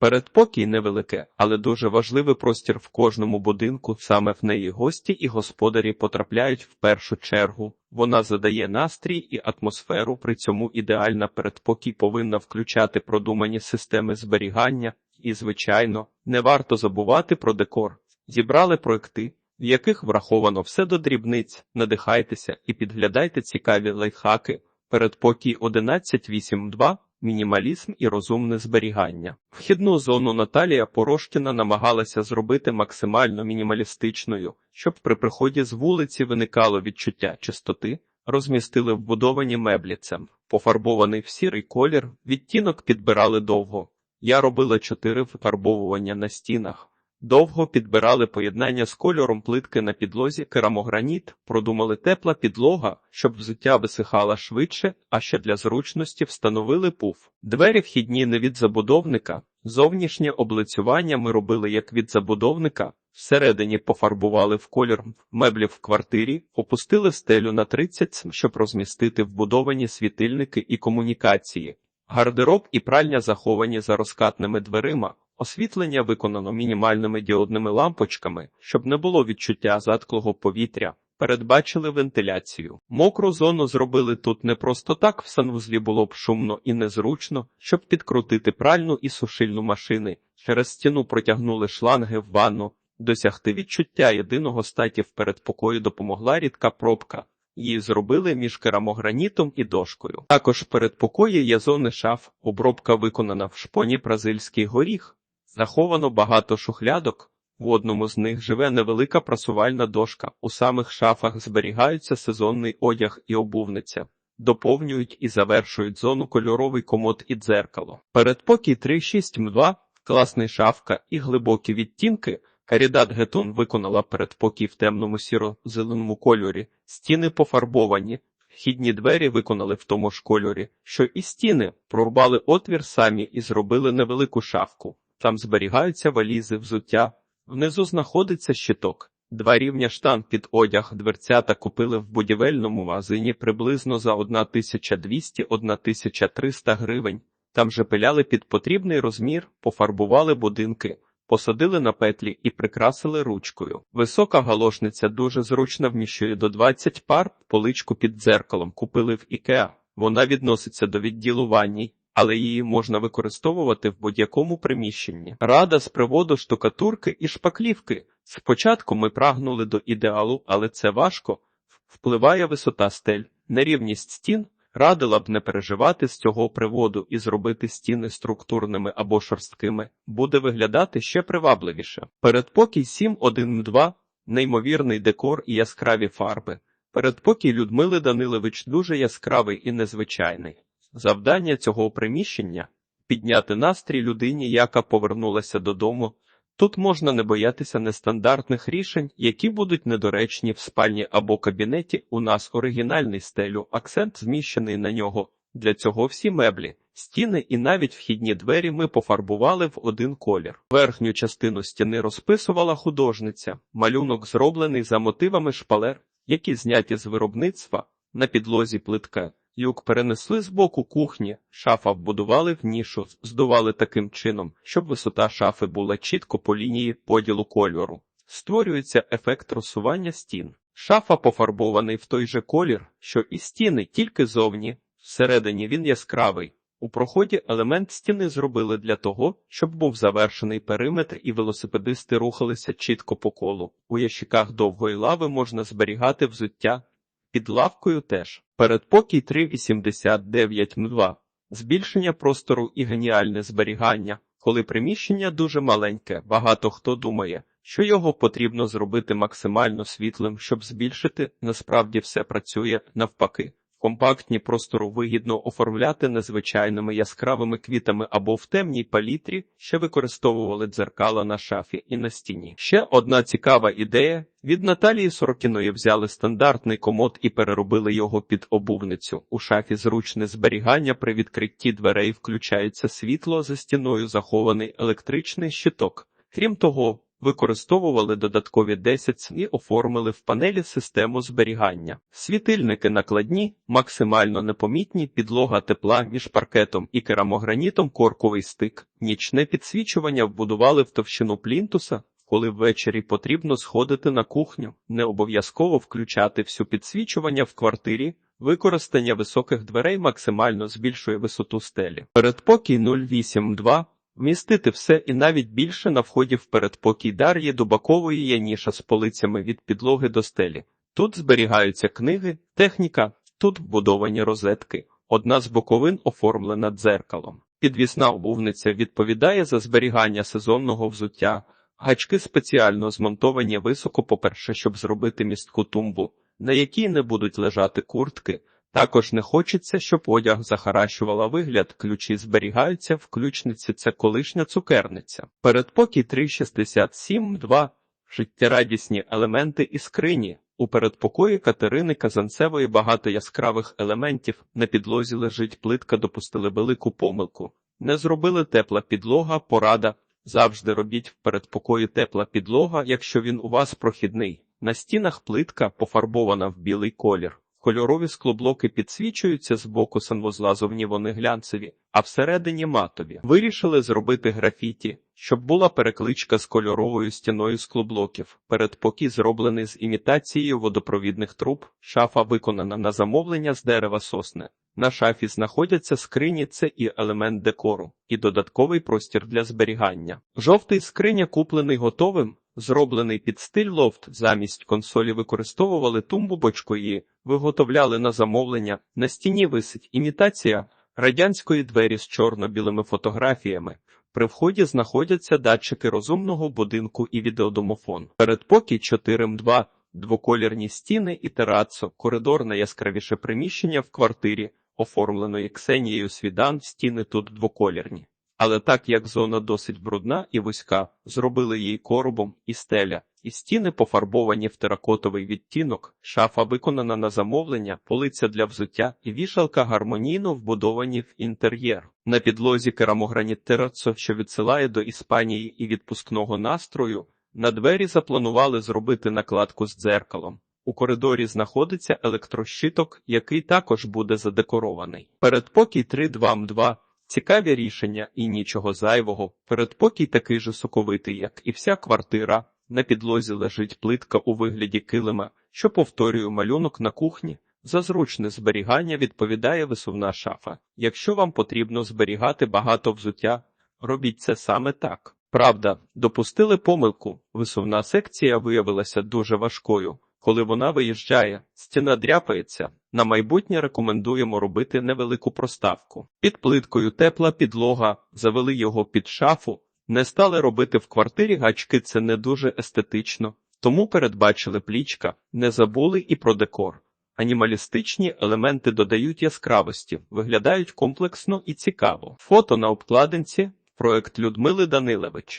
Передпокій невелике, але дуже важливий простір в кожному будинку. Саме в неї гості і господарі потрапляють в першу чергу. Вона задає настрій і атмосферу. При цьому ідеальна передпокій повинна включати продумані системи зберігання. І, звичайно, не варто забувати про декор. Зібрали проекти, в яких враховано все до дрібниць. Надихайтеся і підглядайте цікаві лайфхаки. Передпокій 1182 мінімалізм і розумне зберігання. Вхідну зону Наталія Порошкіна намагалася зробити максимально мінімалістичною, щоб при приході з вулиці виникало відчуття чистоти, розмістили вбудовані мебліцем. Пофарбований в сірий колір, відтінок підбирали довго. Я робила чотири вифарбовування на стінах. Довго підбирали поєднання з кольором плитки на підлозі, керамограніт, продумали тепла підлога, щоб взуття висихала швидше, а ще для зручності встановили пуф. Двері вхідні не від забудовника, зовнішнє облицювання ми робили як від забудовника, всередині пофарбували в колір меблів в квартирі, опустили стелю на 30 см, щоб розмістити вбудовані світильники і комунікації. Гардероб і пральня заховані за розкатними дверима. Освітлення виконано мінімальними діодними лампочками, щоб не було відчуття затклого повітря. Передбачили вентиляцію. Мокру зону зробили тут не просто так, в санвузлі було б шумно і незручно, щоб підкрутити пральну і сушильну машини. Через стіну протягнули шланги в ванну. Досягти відчуття єдиного статі в передпокої допомогла рідка пробка. Її зробили між керамогранітом і дошкою. Також в передпокої є зони шаф, обробка виконана в шпоні бразильський горіх. Заховано багато шухлядок. В одному з них живе невелика прасувальна дошка. У самих шафах зберігаються сезонний одяг і обувниця. Доповнюють і завершують зону кольоровий комод і дзеркало. Передпокій 362, класний шафка і глибокі відтінки. Карідат Гетон виконала передпокій в темному сіро-зеленому кольорі. Стіни пофарбовані. Вхідні двері виконали в тому ж кольорі, що і стіни прорубали отвір самі і зробили невелику шафку. Там зберігаються валізи, взуття. Внизу знаходиться щиток. Два рівня штан під одяг дверцята купили в будівельному магазині приблизно за 1200-1300 гривень. Там же пиляли під потрібний розмір, пофарбували будинки, посадили на петлі і прикрасили ручкою. Висока галошниця дуже зручно вміщує до 20 пар, поличку під дзеркалом купили в Ікеа. Вона відноситься до відділу ванній але її можна використовувати в будь-якому приміщенні. Рада з приводу штукатурки і шпаклівки. Спочатку ми прагнули до ідеалу, але це важко. Впливає висота стель, нерівність стін. Радила б не переживати з цього приводу і зробити стіни структурними або шорсткими, буде виглядати ще привабливіше. Передпокій 7.1.2 – неймовірний декор і яскраві фарби. Передпокій Людмили Данилович дуже яскравий і незвичайний. Завдання цього приміщення підняти настрій людині, яка повернулася додому. Тут можна не боятися нестандартних рішень, які будуть недоречні в спальні або кабінеті. У нас оригінальний стелю, акцент зміщений на нього. Для цього всі меблі, стіни і навіть вхідні двері ми пофарбували в один колір. Верхню частину стіни розписувала художниця, малюнок зроблений за мотивами шпалер, які зняті з виробництва на підлозі плитка. Юк перенесли з боку кухні, шафа вбудували в нішу, здували таким чином, щоб висота шафи була чітко по лінії поділу кольору. Створюється ефект розсування стін. Шафа пофарбований в той же колір, що і стіни, тільки зовні. Всередині він яскравий. У проході елемент стіни зробили для того, щоб був завершений периметр і велосипедисти рухалися чітко по колу. У ящиках довгої лави можна зберігати взуття, під лавкою теж. Передпокій 3,89 Збільшення простору і геніальне зберігання. Коли приміщення дуже маленьке, багато хто думає, що його потрібно зробити максимально світлим, щоб збільшити, насправді все працює навпаки. Компактні простору вигідно оформляти незвичайними яскравими квітами або в темній палітрі, ще використовували дзеркала на шафі і на стіні. Ще одна цікава ідея від Наталії Сорокіної взяли стандартний комод і переробили його під обувницю. У шафі зручне зберігання при відкритті дверей включається світло за стіною захований електричний щиток. Крім того, Використовували додаткові 10 і оформили в панелі систему зберігання. Світильники накладні, максимально непомітні, підлога тепла між паркетом і керамогранітом корковий стик. Нічне підсвічування вбудували в товщину плінтуса, коли ввечері потрібно сходити на кухню. Не обов'язково включати всю підсвічування в квартирі. Використання високих дверей максимально збільшує висоту стелі. Передпокій 082 Вмістити все і навіть більше на вході в передпокій Дар'ї Дубакової є ніша з полицями від підлоги до стелі. Тут зберігаються книги, техніка, тут вбудовані розетки. Одна з боковин оформлена дзеркалом. Підвісна обувниця відповідає за зберігання сезонного взуття. Гачки спеціально змонтовані високо, по-перше, щоб зробити містку тумбу, на якій не будуть лежати куртки. Також не хочеться, щоб одяг захаращувала вигляд. Ключі зберігаються в ключниці. Це колишня цукерниця. Передпокій 367-2. Життєрадісні елементи і скрині. У передпокої Катерини Казанцевої багато яскравих елементів. На підлозі лежить плитка, допустили велику помилку. Не зробили тепла підлога, порада. Завжди робіть в передпокої тепла підлога, якщо він у вас прохідний. На стінах плитка пофарбована в білий колір. Кольорові склоблоки підсвічуються з боку санвузла зовні вони глянцеві, а всередині матові. Вирішили зробити графіті, щоб була перекличка з кольоровою стіною склоблоків. Передпокій зроблений з імітацією водопровідних труб, шафа виконана на замовлення з дерева сосни. На шафі знаходяться скрині, це і елемент декору, і додатковий простір для зберігання. Жовтий скриня куплений готовим, зроблений під стиль лофт. Замість консолі використовували тумбу бочкої, виготовляли на замовлення. На стіні висить імітація радянської двері з чорно-білими фотографіями. При вході знаходяться датчики розумного будинку і відеодомофон. Передпокій 4М2, двоколірні стіни і терацо, коридор найяскравіше приміщення в квартирі, оформленої Ксенією Свідан, стіни тут двоколірні. Але так як зона досить брудна і вузька, зробили її коробом і стеля, і стіни пофарбовані в теракотовий відтінок, шафа виконана на замовлення, полиця для взуття і вішалка гармонійно вбудовані в інтер'єр. На підлозі керамограніт терацо, що відсилає до Іспанії і відпускного настрою, на двері запланували зробити накладку з дзеркалом. У коридорі знаходиться електрощиток, який також буде задекорований. Передпокій 3-2-2 Цікаві рішення і нічого зайвого. Передпокій такий же соковитий, як і вся квартира. На підлозі лежить плитка у вигляді килима, що повторює малюнок на кухні. За зручне зберігання відповідає висувна шафа. Якщо вам потрібно зберігати багато взуття, робіть це саме так. Правда, допустили помилку. Висувна секція виявилася дуже важкою. Коли вона виїжджає, стіна дряпається. На майбутнє рекомендуємо робити невелику проставку. Під плиткою тепла підлога, завели його під шафу, не стали робити в квартирі гачки, це не дуже естетично, тому передбачили плічка, не забули і про декор. Анімалістичні елементи додають яскравості, виглядають комплексно і цікаво. Фото на обкладинці проект Людмили Данилевич.